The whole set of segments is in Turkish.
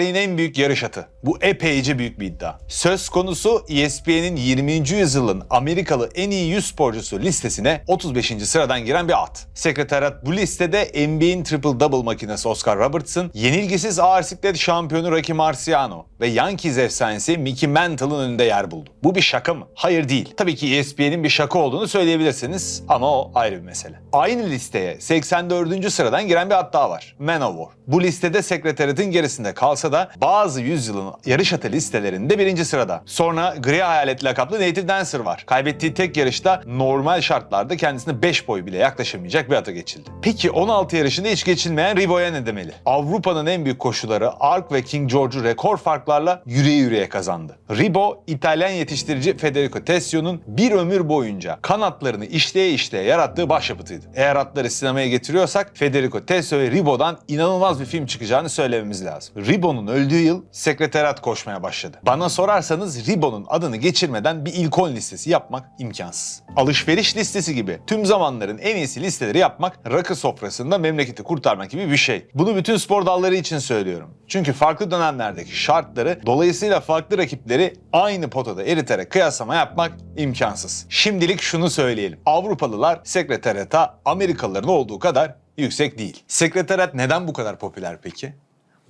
Tarihin en büyük yarış atı. Bu epeyce büyük bir iddia. Söz konusu ESPN'in 20. yüzyılın Amerikalı en iyi 100 sporcusu listesine 35. sıradan giren bir at. Sekretariat bu listede NBA'in triple double makinesi Oscar Robertson, yenilgisiz ağır siklet şampiyonu Rocky Marciano ve Yankees efsanesi Mickey Mantle'ın önünde yer buldu. Bu bir şaka mı? Hayır değil. Tabii ki ESPN'in bir şaka olduğunu söyleyebilirsiniz ama o ayrı bir mesele. Aynı listeye 84. sıradan giren bir at daha var. Manowar. Bu listede sekretariatın gerisinde kalsa da bazı yüzyılın yarış atı listelerinde birinci sırada. Sonra Gri Hayalet lakaplı Native Dancer var. Kaybettiği tek yarışta normal şartlarda kendisine 5 boy bile yaklaşamayacak bir ata geçildi. Peki 16 yarışında hiç geçilmeyen Ribo'ya ne demeli? Avrupa'nın en büyük koşuları Ark ve King George'u rekor farklarla yürüye yürüye kazandı. Ribo, İtalyan yetiştirici Federico Tessio'nun bir ömür boyunca kanatlarını işleye işleye yarattığı başyapıtıydı. Eğer atları sinemaya getiriyorsak Federico Tessio ve Ribo'dan inanılmaz bir film çıkacağını söylememiz lazım. Ribo'nun öldüğü yıl sekreterat koşmaya başladı. Bana sorarsanız Ribo'nun adını geçirmeden bir ilk 10 listesi yapmak imkansız. Alışveriş listesi gibi tüm zamanların en iyisi listeleri yapmak rakı sofrasında memleketi kurtarmak gibi bir şey. Bunu bütün spor dalları için söylüyorum. Çünkü farklı dönemlerdeki şartları dolayısıyla farklı rakipleri aynı potada eriterek kıyaslama yapmak imkansız. Şimdilik şunu söyleyelim. Avrupalılar sekreteriyata Amerikalıların olduğu kadar yüksek değil. Sekretariat neden bu kadar popüler peki?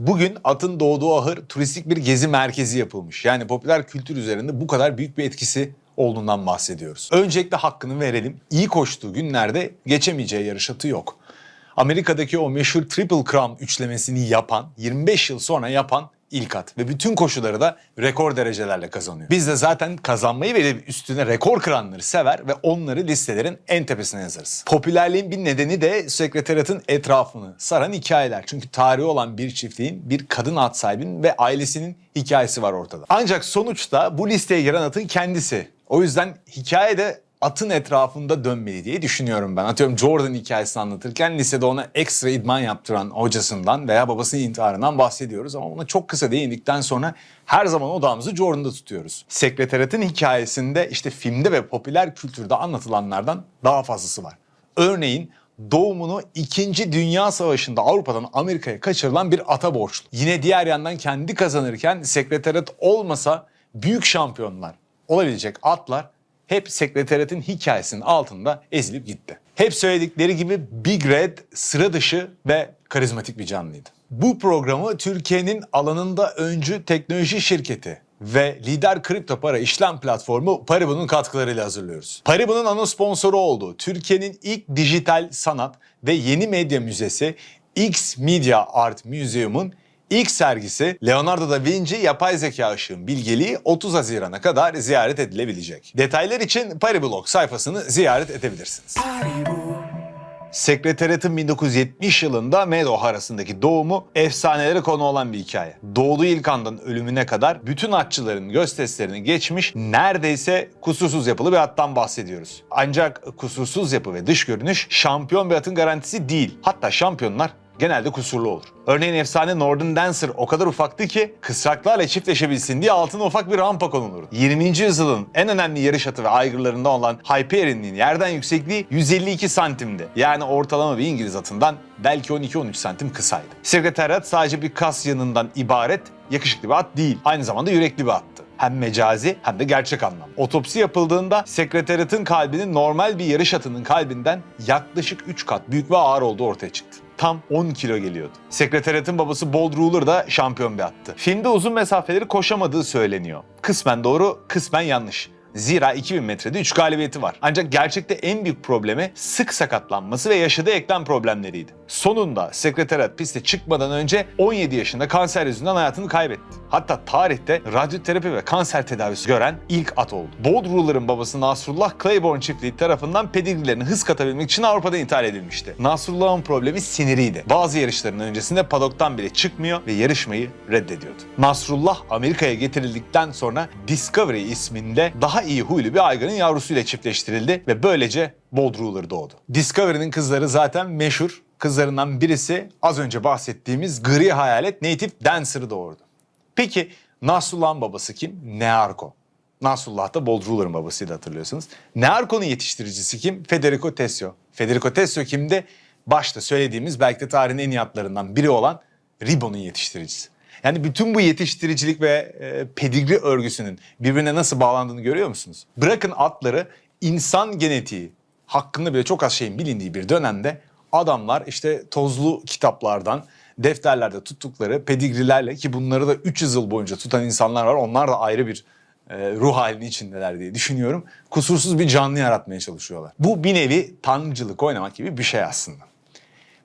Bugün atın doğduğu ahır turistik bir gezi merkezi yapılmış. Yani popüler kültür üzerinde bu kadar büyük bir etkisi olduğundan bahsediyoruz. Öncelikle hakkını verelim. İyi koştuğu günlerde geçemeyeceği yarış atı yok. Amerika'daki o meşhur Triple Crown üçlemesini yapan, 25 yıl sonra yapan ilk at ve bütün koşuları da rekor derecelerle kazanıyor. Biz de zaten kazanmayı ve üstüne rekor kıranları sever ve onları listelerin en tepesine yazarız. Popülerliğin bir nedeni de sekreteratın etrafını saran hikayeler. Çünkü tarihi olan bir çiftliğin, bir kadın at sahibinin ve ailesinin hikayesi var ortada. Ancak sonuçta bu listeye giren atın kendisi. O yüzden hikaye de atın etrafında dönmeli diye düşünüyorum ben. Atıyorum Jordan hikayesini anlatırken lisede ona ekstra idman yaptıran hocasından veya babasının intiharından bahsediyoruz. Ama buna çok kısa değindikten sonra her zaman odağımızı Jordan'da tutuyoruz. Sekreteratın hikayesinde işte filmde ve popüler kültürde anlatılanlardan daha fazlası var. Örneğin doğumunu 2. Dünya Savaşı'nda Avrupa'dan Amerika'ya kaçırılan bir ata borçlu. Yine diğer yandan kendi kazanırken sekreterat olmasa büyük şampiyonlar olabilecek atlar hep sekreteriyetin hikayesinin altında ezilip gitti. Hep söyledikleri gibi Big Red sıra dışı ve karizmatik bir canlıydı. Bu programı Türkiye'nin alanında öncü teknoloji şirketi ve lider kripto para işlem platformu Paribu'nun katkılarıyla hazırlıyoruz. Paribu'nun ana sponsoru olduğu Türkiye'nin ilk dijital sanat ve yeni medya müzesi X Media Art Museum'un İlk sergisi Leonardo da Vinci yapay zeka ışığın bilgeliği 30 Haziran'a kadar ziyaret edilebilecek. Detaylar için Pariblog sayfasını ziyaret edebilirsiniz. Sekretariatın 1970 yılında Meadow arasındaki doğumu efsanelere konu olan bir hikaye. Doğduğu ilk andan ölümüne kadar bütün atçıların gösterisilerini geçmiş neredeyse kusursuz yapılı bir attan bahsediyoruz. Ancak kusursuz yapı ve dış görünüş şampiyon bir atın garantisi değil. Hatta şampiyonlar genelde kusurlu olur. Örneğin efsane Northern Dancer o kadar ufaktı ki kısraklarla çiftleşebilsin diye altına ufak bir rampa konulurdu. 20. yüzyılın en önemli yarış atı ve aygırlarından olan Hyperion'in yerden yüksekliği 152 santimdi. Yani ortalama bir İngiliz atından belki 12-13 santim kısaydı. Sekretariat sadece bir kas yanından ibaret yakışıklı bir at değil. Aynı zamanda yürekli bir attı hem mecazi hem de gerçek anlam. Otopsi yapıldığında sekretariatın kalbinin normal bir yarış atının kalbinden yaklaşık 3 kat büyük ve ağır olduğu ortaya çıktı tam 10 kilo geliyordu. Sekretariatın babası Bold Ruler da şampiyon bir attı. Filmde uzun mesafeleri koşamadığı söyleniyor. Kısmen doğru, kısmen yanlış. Zira 2000 metrede 3 galibiyeti var. Ancak gerçekte en büyük problemi sık sakatlanması ve yaşadığı eklem problemleriydi. Sonunda sekretariat piste çıkmadan önce 17 yaşında kanser yüzünden hayatını kaybetti. Hatta tarihte radyoterapi ve kanser tedavisi gören ilk at oldu. Bold Ruler'ın babası Nasrullah Claiborne çiftliği tarafından pedigrilerine hız katabilmek için Avrupa'da ithal edilmişti. Nasrullah'ın problemi siniriydi. Bazı yarışların öncesinde padoktan bile çıkmıyor ve yarışmayı reddediyordu. Nasrullah Amerika'ya getirildikten sonra Discovery isminde daha iyi huylu bir aygırın yavrusuyla çiftleştirildi ve böylece Bold Ruler doğdu. Discovery'nin kızları zaten meşhur. Kızlarından birisi az önce bahsettiğimiz gri hayalet Native Dancer'ı doğurdu. Peki Nasrullah'ın babası kim? Nearko. Nasrullah da Bold Ruler'ın babasıydı hatırlıyorsunuz. Nearko'nun yetiştiricisi kim? Federico Tessio. Federico Tessio kimdi? Başta söylediğimiz belki de tarihin en iyi atlarından biri olan Ribo'nun yetiştiricisi. Yani bütün bu yetiştiricilik ve e, pedigri örgüsünün birbirine nasıl bağlandığını görüyor musunuz? Bırakın atları insan genetiği hakkında bile çok az şeyin bilindiği bir dönemde adamlar işte tozlu kitaplardan defterlerde tuttukları pedigrilerle ki bunları da 300 yıl boyunca tutan insanlar var. Onlar da ayrı bir e, ruh halinin içindeler diye düşünüyorum. Kusursuz bir canlı yaratmaya çalışıyorlar. Bu bir nevi tanrıcılık oynamak gibi bir şey aslında.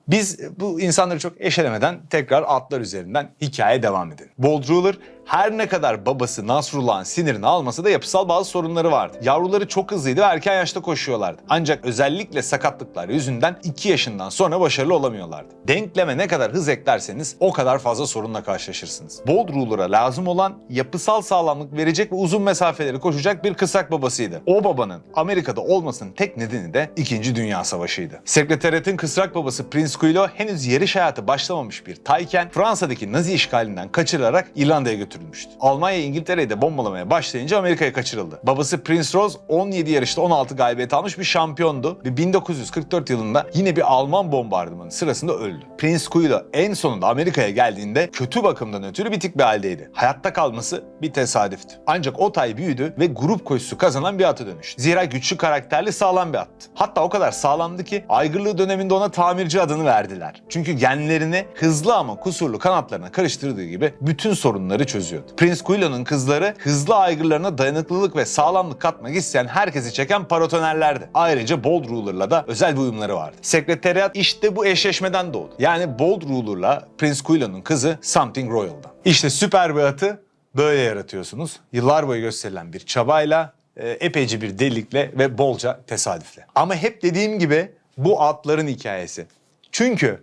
Biz bu insanları çok eşelemeden tekrar atlar üzerinden hikaye devam edelim. Bold Ruler her ne kadar babası Nasrullah'ın sinirini almasa da yapısal bazı sorunları vardı. Yavruları çok hızlıydı ve erken yaşta koşuyorlardı. Ancak özellikle sakatlıklar yüzünden 2 yaşından sonra başarılı olamıyorlardı. Denkleme ne kadar hız eklerseniz o kadar fazla sorunla karşılaşırsınız. Bold Ruler'a lazım olan yapısal sağlamlık verecek ve uzun mesafeleri koşacak bir kısak babasıydı. O babanın Amerika'da olmasının tek nedeni de 2. Dünya Savaşı'ydı. Sekreteriyetin kısrak babası Prince Quilo henüz yarış hayatı başlamamış bir tayken Fransa'daki Nazi işgalinden kaçırılarak İrlanda'ya götürülmüştü. Almanya İngiltere'yi de bombalamaya başlayınca Amerika'ya kaçırıldı. Babası Prince Rose 17 yarışta 16 galibiyet almış bir şampiyondu ve 1944 yılında yine bir Alman bombardımanı sırasında öldü. Prince Quilo en sonunda Amerika'ya geldiğinde kötü bakımdan ötürü bitik bir haldeydi. Hayatta kalması bir tesadüftü. Ancak o tay büyüdü ve grup koşusu kazanan bir ata dönüştü. Zira güçlü karakterli sağlam bir attı. Hatta o kadar sağlamdı ki aygırlığı döneminde ona tamirci adını verdiler. Çünkü genlerini hızlı ama kusurlu kanatlarına karıştırdığı gibi bütün sorunları çözüyordu. Prince Quilo'nun kızları hızlı aygırlarına dayanıklılık ve sağlamlık katmak isteyen herkesi çeken paratonerlerdi. Ayrıca Bold Ruler'la da özel bir uyumları vardı. Sekreteriyat işte bu eşleşmeden doğdu. Yani Bold Ruler'la Prince Quilo'nun kızı Something Royal'dan. İşte süper bir atı böyle yaratıyorsunuz. Yıllar boyu gösterilen bir çabayla, e, epeyce bir delilikle ve bolca tesadüfle. Ama hep dediğim gibi bu atların hikayesi. Çünkü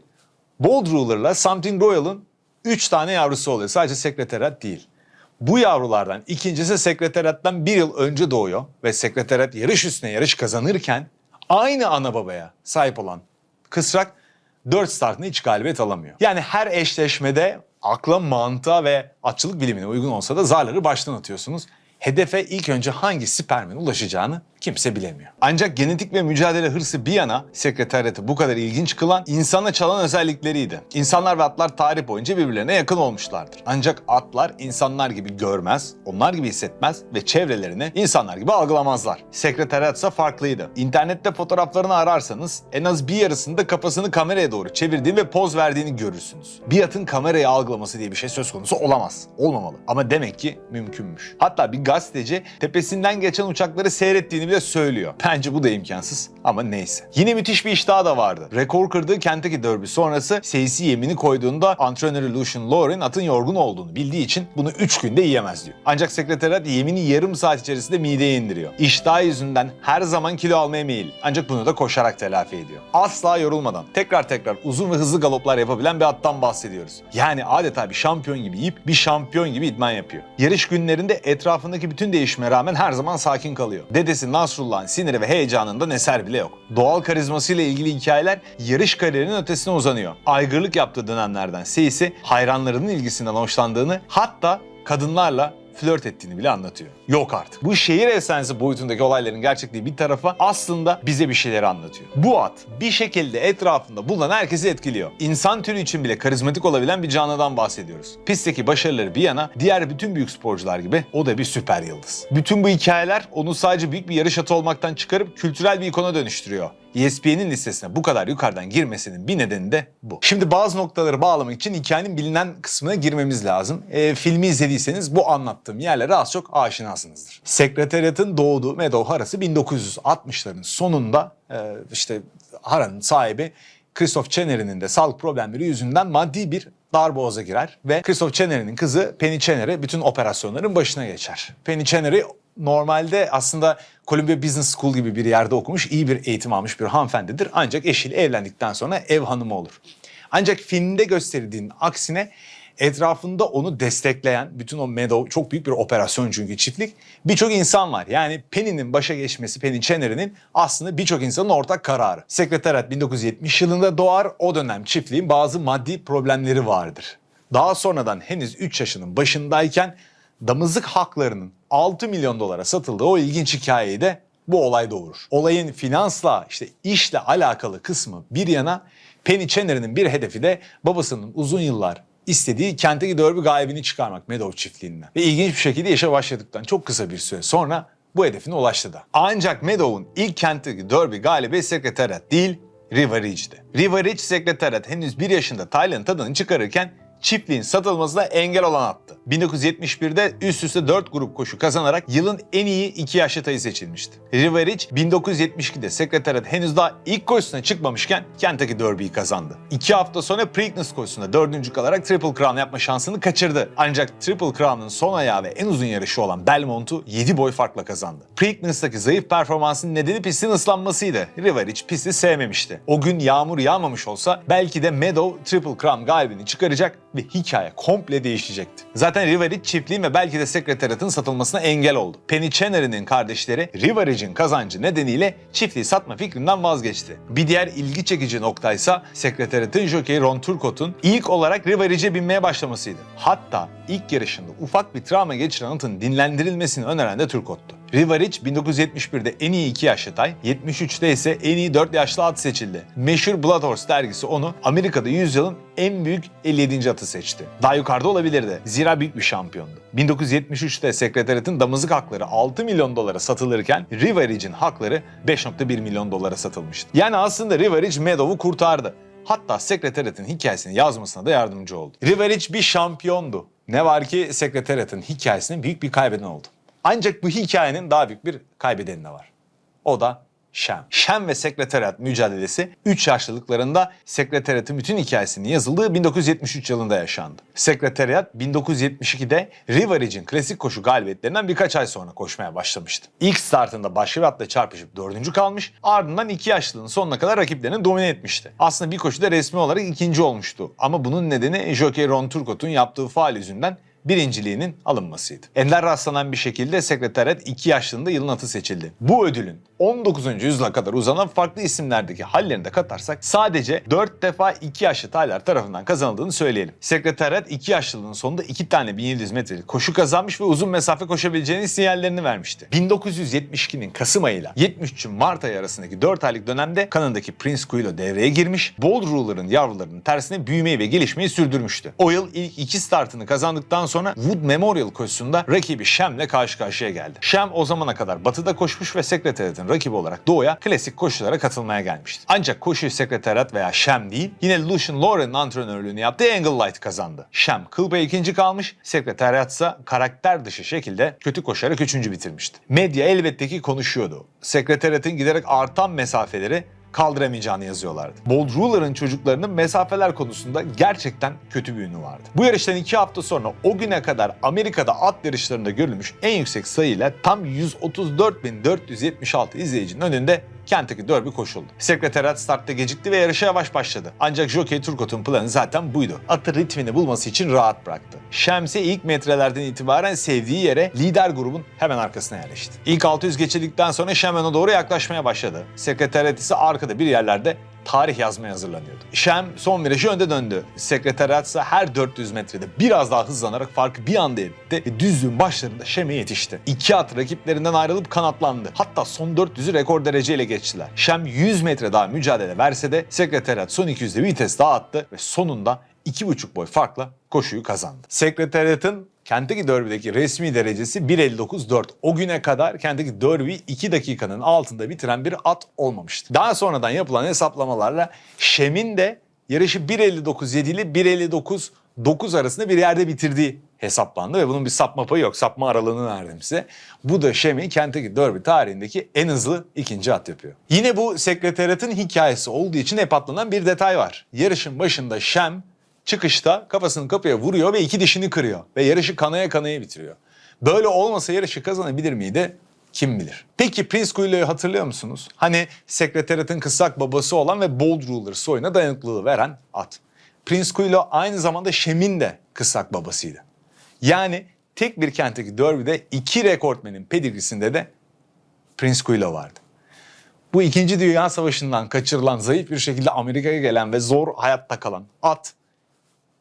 Bold Ruler'la Something Royal'ın 3 tane yavrusu oluyor. Sadece sekreterat değil. Bu yavrulardan ikincisi sekreterattan bir yıl önce doğuyor ve sekreterat yarış üstüne yarış kazanırken aynı ana babaya sahip olan kısrak 4 startında hiç galibiyet alamıyor. Yani her eşleşmede akla, mantığa ve atçılık bilimine uygun olsa da zarları baştan atıyorsunuz. Hedefe ilk önce hangi spermin ulaşacağını kimse bilemiyor. Ancak genetik ve mücadele hırsı bir yana sekreteriyatı bu kadar ilginç kılan insana çalan özellikleriydi. İnsanlar ve atlar tarih boyunca birbirlerine yakın olmuşlardır. Ancak atlar insanlar gibi görmez, onlar gibi hissetmez ve çevrelerini insanlar gibi algılamazlar. Sekreteriyat ise farklıydı. İnternette fotoğraflarını ararsanız en az bir yarısında kafasını kameraya doğru çevirdiğini ve poz verdiğini görürsünüz. Bir atın kamerayı algılaması diye bir şey söz konusu olamaz. Olmamalı. Ama demek ki mümkünmüş. Hatta bir gazeteci tepesinden geçen uçakları seyrettiğini bile söylüyor. Bence bu da imkansız ama neyse. Yine müthiş bir iştahı da vardı. Rekor kırdığı Kentucky Derby sonrası seyisi yemini koyduğunda antrenörü Lucian Lauren atın yorgun olduğunu bildiği için bunu 3 günde yiyemez diyor. Ancak sekreterat yemini yarım saat içerisinde mideye indiriyor. İştah yüzünden her zaman kilo almaya meyil. Ancak bunu da koşarak telafi ediyor. Asla yorulmadan tekrar tekrar uzun ve hızlı galoplar yapabilen bir attan bahsediyoruz. Yani adeta bir şampiyon gibi yiyip bir şampiyon gibi idman yapıyor. Yarış günlerinde etrafındaki bütün değişime rağmen her zaman sakin kalıyor. Dedesi Nasrullah'ın siniri ve heyecanından eser bile yok. Doğal karizmasıyla ilgili hikayeler yarış kariyerinin ötesine uzanıyor. Aygırlık yaptığı dönemlerden Seyis'i hayranlarının ilgisinden hoşlandığını hatta kadınlarla flört ettiğini bile anlatıyor. Yok artık. Bu şehir efsanesi boyutundaki olayların gerçekliği bir tarafa aslında bize bir şeyleri anlatıyor. Bu at bir şekilde etrafında bulunan herkesi etkiliyor. İnsan türü için bile karizmatik olabilen bir canlıdan bahsediyoruz. Pistteki başarıları bir yana diğer bütün büyük sporcular gibi o da bir süper yıldız. Bütün bu hikayeler onu sadece büyük bir yarış atı olmaktan çıkarıp kültürel bir ikona dönüştürüyor. ESPN'in listesine bu kadar yukarıdan girmesinin bir nedeni de bu. Şimdi bazı noktaları bağlamak için hikayenin bilinen kısmına girmemiz lazım. E, filmi izlediyseniz bu anlattığım yerlere az çok aşinasınızdır. Sekreteriyatın doğduğu Meadow Harası 1960'ların sonunda e, işte Hara'nın sahibi Christoph Chenery'nin de sağlık problemleri yüzünden maddi bir darboğaza girer ve Christoph Chenery'nin kızı Penny Chenery bütün operasyonların başına geçer. Penny Chenery normalde aslında Columbia Business School gibi bir yerde okumuş, iyi bir eğitim almış bir hanımefendidir. Ancak eşiyle evlendikten sonra ev hanımı olur. Ancak filmde gösterildiğinin aksine etrafında onu destekleyen bütün o Meadow çok büyük bir operasyon çünkü çiftlik birçok insan var. Yani Penny'nin başa geçmesi, Penny Chenery'nin aslında birçok insanın ortak kararı. Sekreterat 1970 yılında doğar. O dönem çiftliğin bazı maddi problemleri vardır. Daha sonradan henüz 3 yaşının başındayken damızlık haklarının 6 milyon dolara satıldığı o ilginç hikayeyi de bu olay doğurur. Olayın finansla işte işle alakalı kısmı bir yana Penny Chenery'nin bir hedefi de babasının uzun yıllar istediği Kentucky Derby galibini çıkarmak Meadow çiftliğinden. Ve ilginç bir şekilde işe başladıktan çok kısa bir süre sonra bu hedefine ulaştı da. Ancak Meadow'un ilk Kentucky Derby galibi Sekretariat değil, River Ridge'di. River Ridge Sekretariat henüz bir yaşında Tayland'ın tadını çıkarırken çiftliğin satılmasına engel olan attı. 1971'de üst üste 4 grup koşu kazanarak yılın en iyi iki yaşlı tayı seçilmişti. River Ridge 1972'de sekretariat henüz daha ilk koşusuna çıkmamışken Kentucky Derby'yi kazandı. İki hafta sonra Preakness koşusunda dördüncü kalarak Triple Crown yapma şansını kaçırdı. Ancak Triple Crown'un son ayağı ve en uzun yarışı olan Belmont'u 7 boy farkla kazandı. Preakness'taki zayıf performansının nedeni pistin ıslanmasıydı. River Ridge pisti sevmemişti. O gün yağmur yağmamış olsa belki de Meadow Triple Crown galibini çıkaracak ve hikaye komple değişecekti. Zaten River Ridge çiftliğin ve belki de sekretariatın satılmasına engel oldu. Penny Chenery'nin kardeşleri River Ridge'in kazancı nedeniyle çiftliği satma fikrinden vazgeçti. Bir diğer ilgi çekici noktaysa sekretariatın jokeyi Ron Turcotte'un ilk olarak River Ridge'e binmeye başlamasıydı. Hatta ilk yarışında ufak bir travma geçiren atın dinlendirilmesini öneren de Turcotte'tu. River Ridge 1971'de en iyi 2 yaşlı tay, 73'te ise en iyi 4 yaşlı at seçildi. Meşhur Blood Horse dergisi onu Amerika'da yüzyılın en büyük 57. atı seçti. Daha yukarıda olabilirdi. Zira büyük bir şampiyondu. 1973'te sekretariatın damızlık hakları 6 milyon dolara satılırken River Ridge'in hakları 5.1 milyon dolara satılmıştı. Yani aslında River Ridge Meadow'u kurtardı. Hatta sekretariatın hikayesini yazmasına da yardımcı oldu. River Ridge bir şampiyondu. Ne var ki sekretariatın hikayesinin büyük bir kaybeden oldu. Ancak bu hikayenin daha büyük bir kaybedeni de var. O da Şem. Şem ve sekretariat mücadelesi 3 yaşlılıklarında sekretariatın bütün hikayesinin yazıldığı 1973 yılında yaşandı. Sekretariat 1972'de River Ridge'in klasik koşu galibiyetlerinden birkaç ay sonra koşmaya başlamıştı. İlk startında başka çarpışıp dördüncü kalmış, ardından 2 yaşlılığın sonuna kadar rakiplerini domine etmişti. Aslında bir koşuda resmi olarak ikinci olmuştu ama bunun nedeni Jockey Ron Turcotte'un yaptığı faal yüzünden birinciliğinin alınmasıydı. Ender rastlanan bir şekilde sekretariat 2 yaşlarında yılın atı seçildi. Bu ödülün 19. yüzyıla kadar uzanan farklı isimlerdeki hallerini de katarsak sadece 4 defa 2 yaşlı taylar tarafından kazanıldığını söyleyelim. Sekretariat 2 yaşlılığın sonunda 2 tane 1700 metrelik koşu kazanmış ve uzun mesafe koşabileceğinin sinyallerini vermişti. 1972'nin Kasım ayıyla 73'ün Mart ayı arasındaki 4 aylık dönemde kanındaki Prince Kuilo devreye girmiş, Bold Ruler'ın yavrularının tersine büyümeyi ve gelişmeyi sürdürmüştü. O yıl ilk iki startını kazandıktan sonra Wood Memorial koşusunda rakibi Shem'le karşı karşıya geldi. Shem o zamana kadar batıda koşmuş ve sekretariatın rakibi olarak doğuya klasik koşulara katılmaya gelmişti. Ancak koşuyu sekretariat veya Shem değil, yine Lucian Lauren'ın antrenörlüğünü yaptığı Angle Light kazandı. Shem kıl payı ikinci kalmış, sekretariat ise karakter dışı şekilde kötü koşarak üçüncü bitirmişti. Medya elbette ki konuşuyordu. Sekretariatın giderek artan mesafeleri kaldıramayacağını yazıyorlardı. Bold Ruler'ın çocuklarının mesafeler konusunda gerçekten kötü bir ünü vardı. Bu yarıştan iki hafta sonra o güne kadar Amerika'da at yarışlarında görülmüş en yüksek sayıyla tam 134.476 izleyicinin önünde Kentucky Derby koşuldu. Sekretariat startta gecikti ve yarışa yavaş başladı. Ancak Jockey Turcotte'un planı zaten buydu. Atı ritmini bulması için rahat bıraktı. Şemsi ilk metrelerden itibaren sevdiği yere lider grubun hemen arkasına yerleşti. İlk 600 geçildikten sonra Şemen'e doğru yaklaşmaya başladı. Sekretariat ise arkada bir yerlerde tarih yazmaya hazırlanıyordu. Şem son virajı önde döndü. Sekretariat ise her 400 metrede biraz daha hızlanarak farkı bir anda etti ve düzlüğün başlarında Şem'e yetişti. İki at rakiplerinden ayrılıp kanatlandı. Hatta son 400'ü rekor dereceyle geçtiler. Şem 100 metre daha mücadele verse de sekretariat son 200'de vites daha attı ve sonunda 2,5 boy farkla koşuyu kazandı. Sekretariatın Kentucky Derby'deki resmi derecesi 1.59.4. O güne kadar Kentucky Derby 2 dakikanın altında bitiren bir at olmamıştı. Daha sonradan yapılan hesaplamalarla Şem'in de yarışı 1.59.7 ile 1.59.9 arasında bir yerde bitirdiği hesaplandı ve bunun bir sapma payı yok. Sapma aralığını verdim size. Bu da Şem'i Kentucky Derby tarihindeki en hızlı ikinci at yapıyor. Yine bu sekretariatın hikayesi olduğu için hep atlanan bir detay var. Yarışın başında Şem çıkışta kafasını kapıya vuruyor ve iki dişini kırıyor. Ve yarışı kanaya kanaya bitiriyor. Böyle olmasa yarışı kazanabilir miydi? Kim bilir. Peki Prince Kuilo'yu hatırlıyor musunuz? Hani sekretariatın kıssak babası olan ve Bold Ruler soyuna dayanıklılığı veren at. Prince Kuilo aynı zamanda Şem'in de kıssak babasıydı. Yani tek bir Kentucky Derby'de iki rekortmenin pedigrisinde de Prince Kuilo vardı. Bu 2. Dünya Savaşı'ndan kaçırılan, zayıf bir şekilde Amerika'ya gelen ve zor hayatta kalan at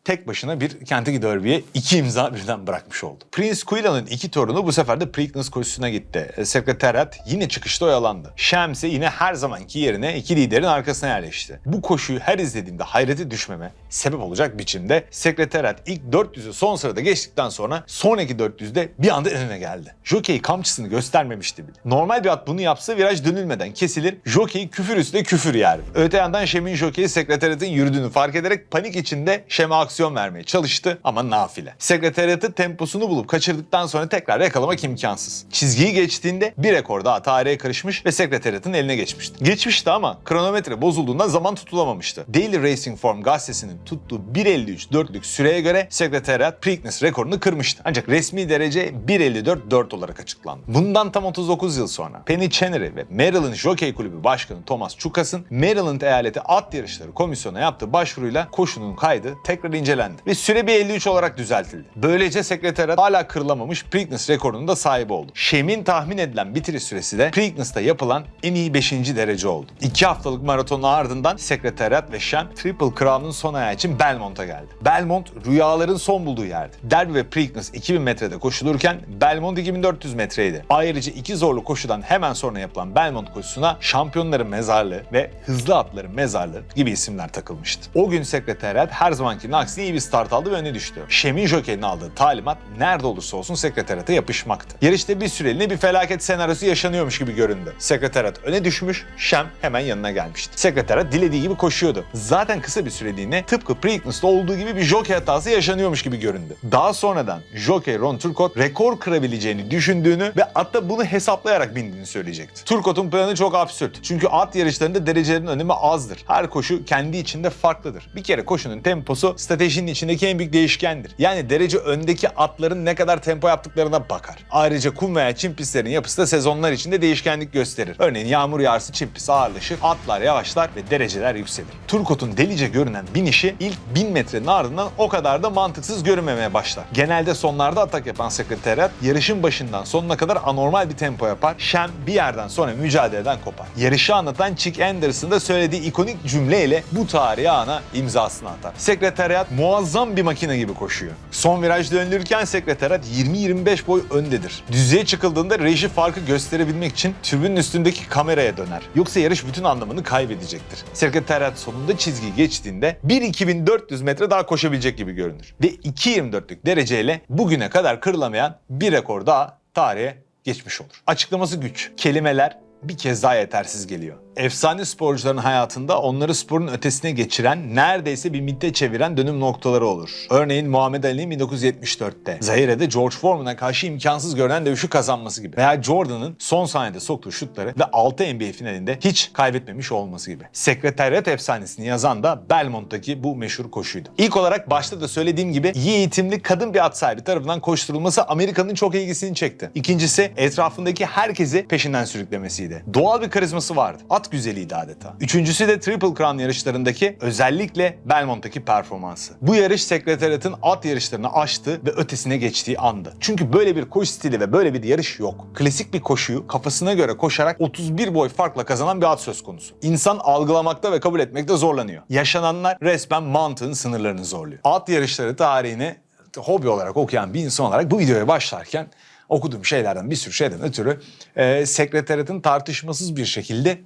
tek başına bir Kentucky Derby'ye iki imza birden bırakmış oldu. Prince Quilla'nın iki torunu bu sefer de Preakness koşusuna gitti. E, Sekretariat yine çıkışta oyalandı. Sham ise yine her zamanki yerine iki liderin arkasına yerleşti. Bu koşuyu her izlediğimde hayrete düşmeme sebep olacak biçimde Sekretariat ilk 400'ü son sırada geçtikten sonra sonraki 400'de bir anda önüne geldi. Jockey kamçısını göstermemişti bile. Normal bir at bunu yapsa viraj dönülmeden kesilir, jockey küfür üstüne küfür yer. Öte yandan Şem'in jockey sekretariatın yürüdüğünü fark ederek panik içinde Şem'e aksiyon vermeye çalıştı ama nafile. Sekretariatı temposunu bulup kaçırdıktan sonra tekrar yakalamak imkansız. Çizgiyi geçtiğinde bir rekor daha tarihe karışmış ve sekretariatın eline geçmişti. Geçmişti ama kronometre bozulduğundan zaman tutulamamıştı. Daily Racing Form gazetesinin tuttuğu 1.53-4'lük süreye göre sekretariat Preakness rekorunu kırmıştı. Ancak resmi derece 1.54-4 olarak açıklandı. Bundan tam 39 yıl sonra Penny Chenery ve Maryland Jockey Kulübü Başkanı Thomas Chukas'ın Maryland Eyaleti At Yarışları Komisyonu'na yaptığı başvuruyla koşunun kaydı tekrar incelendi ve süre bir 53 olarak düzeltildi. Böylece sekretariat hala kırılamamış Preakness rekorunun da sahibi oldu. Şem'in tahmin edilen bitiriş süresi de Preakness'ta yapılan en iyi 5. derece oldu. 2 haftalık maratonun ardından sekretariat ve Şem Triple Crown'un son ayağı için Belmont'a geldi. Belmont rüyaların son bulduğu yerdi. Derby ve Preakness 2000 metrede koşulurken Belmont 2400 metreydi. Ayrıca iki zorlu koşudan hemen sonra yapılan Belmont koşusuna şampiyonların mezarlığı ve hızlı atların mezarlığı gibi isimler takılmıştı. O gün sekretariat her zamankinin aksine iyi bir start aldı ve öne düştü. Şem'in jockey'inin aldığı talimat nerede olursa olsun sekretariata yapışmaktı. Yarışta bir süreliğine bir felaket senaryosu yaşanıyormuş gibi göründü. Sekretariat öne düşmüş, Şem hemen yanına gelmişti. Sekretariat dilediği gibi koşuyordu. Zaten kısa bir süreliğine tıpkı Preakness'ta olduğu gibi bir jockey hatası yaşanıyormuş gibi göründü. Daha sonradan jockey Ron Turcott rekor kırabileceğini düşündüğünü ve atta bunu hesaplayarak bindiğini söyleyecekti. Turcott'un planı çok absürt. Çünkü at yarışlarında derecelerin önemi azdır. Her koşu kendi içinde farklıdır. Bir kere koşunun temposu stratejinin içindeki en büyük değişkendir. Yani derece öndeki atların ne kadar tempo yaptıklarına bakar. Ayrıca kum veya çim pistlerin yapısı da sezonlar içinde değişkenlik gösterir. Örneğin yağmur yağarsa çim pist ağırlaşır, atlar yavaşlar ve dereceler yükselir. Turcott'un delice görünen binişi ilk 1000 metrenin ardından o kadar da mantıksız görünmemeye başlar. Genelde sonlarda atak yapan sekretariat yarışın başından sonuna kadar anormal bir tempo yapar. Shem bir yerden sonra mücadeleden kopar. Yarışı anlatan Chick Anderson'ın da söylediği ikonik cümleyle bu tarihi ana imzasını atar. Sekretariat muazzam bir makine gibi koşuyor. Son viraj dönülürken sekretariat 20-25 boy öndedir. Düzeye çıkıldığında reji farkı gösterebilmek için tribünün üstündeki kameraya döner. Yoksa yarış bütün anlamını kaybedecektir. Sekretariat sonunda çizgiyi geçtiğinde 1-2400 metre daha koşabilecek gibi görünür. Ve 2.24'lük dereceyle bugüne kadar kırılamayan bir rekor daha tarihe geçmiş olur. Açıklaması güç. Kelimeler bir kez daha yetersiz geliyor. Efsane sporcuların hayatında onları sporun ötesine geçiren, neredeyse bir mitte çeviren dönüm noktaları olur. Örneğin Muhammed Ali'nin 1974'te Zahire'de George Foreman'a karşı imkansız görünen dövüşü kazanması gibi. Veya Jordan'ın son saniyede soktuğu şutları ve 6 NBA finalinde hiç kaybetmemiş olması gibi. Sekreteriyat efsanesini yazan da Belmont'taki bu meşhur koşuydu. İlk olarak başta da söylediğim gibi iyi eğitimli kadın bir at sahibi tarafından koşturulması Amerika'nın çok ilgisini çekti. İkincisi etrafındaki herkesi peşinden sürüklemesiydi. Doğal bir karizması vardı. At güzeliydi adeta. Üçüncüsü de Triple Crown yarışlarındaki özellikle Belmont'taki performansı. Bu yarış sekreteriyatın at yarışlarını aştı ve ötesine geçtiği andı. Çünkü böyle bir koşu stili ve böyle bir yarış yok. Klasik bir koşuyu kafasına göre koşarak 31 boy farkla kazanan bir at söz konusu. İnsan algılamakta ve kabul etmekte zorlanıyor. Yaşananlar resmen mantığın sınırlarını zorluyor. At yarışları tarihini hobi olarak okuyan bir insan olarak bu videoya başlarken okuduğum şeylerden bir sürü şeyden ötürü e, sekreteriyatın tartışmasız bir şekilde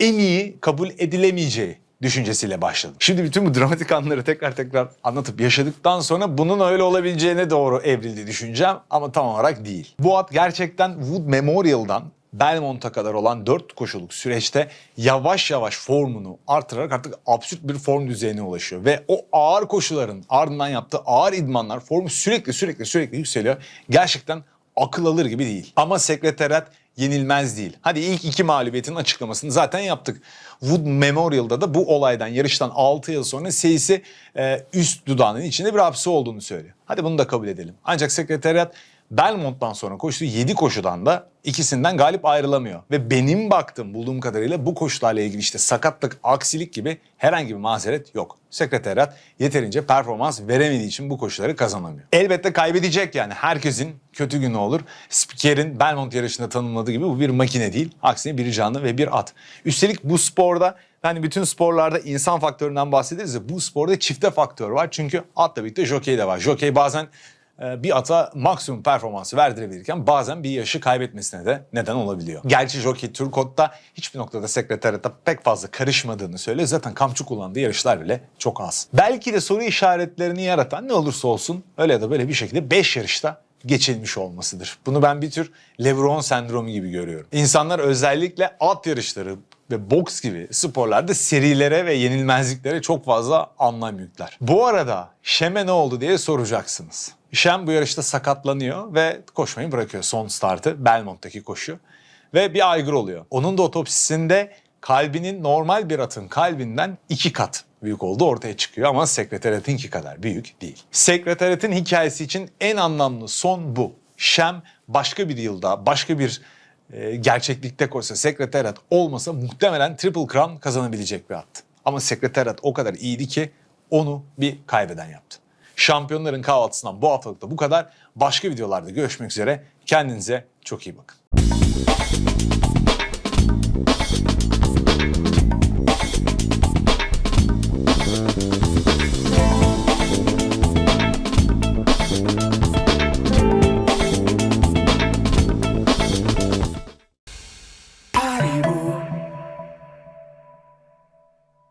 en iyi kabul edilemeyeceği düşüncesiyle başladım. Şimdi bütün bu dramatik anları tekrar tekrar anlatıp yaşadıktan sonra bunun öyle olabileceğine doğru evrildi düşüneceğim ama tam olarak değil. Bu at gerçekten Wood Memorial'dan Belmont'a kadar olan 4 koşuluk süreçte yavaş yavaş formunu artırarak artık absürt bir form düzeyine ulaşıyor. Ve o ağır koşuların ardından yaptığı ağır idmanlar formu sürekli sürekli sürekli yükseliyor. Gerçekten akıl alır gibi değil. Ama sekretariat yenilmez değil. Hadi ilk iki mağlubiyetin açıklamasını zaten yaptık. Wood Memorial'da da bu olaydan yarıştan 6 yıl sonra Seyis'i e, üst dudağının içinde bir hapsi olduğunu söylüyor. Hadi bunu da kabul edelim. Ancak sekretariat Belmont'tan sonra koştuğu 7 koşudan da ikisinden galip ayrılamıyor. Ve benim baktığım bulduğum kadarıyla bu koşularla ilgili işte sakatlık, aksilik gibi herhangi bir mazeret yok. Sekretariat yeterince performans veremediği için bu koşuları kazanamıyor. Elbette kaybedecek yani herkesin kötü günü olur. Spikerin Belmont yarışında tanımladığı gibi bu bir makine değil. Aksine bir canlı ve bir at. Üstelik bu sporda hani bütün sporlarda insan faktöründen bahsederiz ya bu sporda çifte faktör var. Çünkü atla birlikte jokey de var. Jokey bazen bir ata maksimum performansı verdirebilirken bazen bir yaşı kaybetmesine de neden olabiliyor. Gerçi Jockey Turcot'ta hiçbir noktada sekreteriyata pek fazla karışmadığını söylüyor. Zaten kamçı kullandığı yarışlar bile çok az. Belki de soru işaretlerini yaratan ne olursa olsun öyle ya da böyle bir şekilde 5 yarışta geçilmiş olmasıdır. Bunu ben bir tür Lebron sendromu gibi görüyorum. İnsanlar özellikle at yarışları ve boks gibi sporlarda serilere ve yenilmezliklere çok fazla anlam yükler. Bu arada Şem'e ne oldu diye soracaksınız. Şem bu yarışta sakatlanıyor ve koşmayı bırakıyor son startı Belmont'taki koşu ve bir aygır oluyor. Onun da otopsisinde kalbinin normal bir atın kalbinden iki kat büyük olduğu ortaya çıkıyor ama sekreteriyatinki kadar büyük değil. Sekreteriyatin hikayesi için en anlamlı son bu. Şem başka bir yılda, başka bir e, gerçeklikte koşsa, sekreteriyat olmasa muhtemelen Triple Crown kazanabilecek bir attı. Ama sekreteriyat o kadar iyiydi ki onu bir kaybeden yaptı. Şampiyonların kahvaltısından bu haftalıkta bu kadar. Başka videolarda görüşmek üzere. Kendinize çok iyi bakın.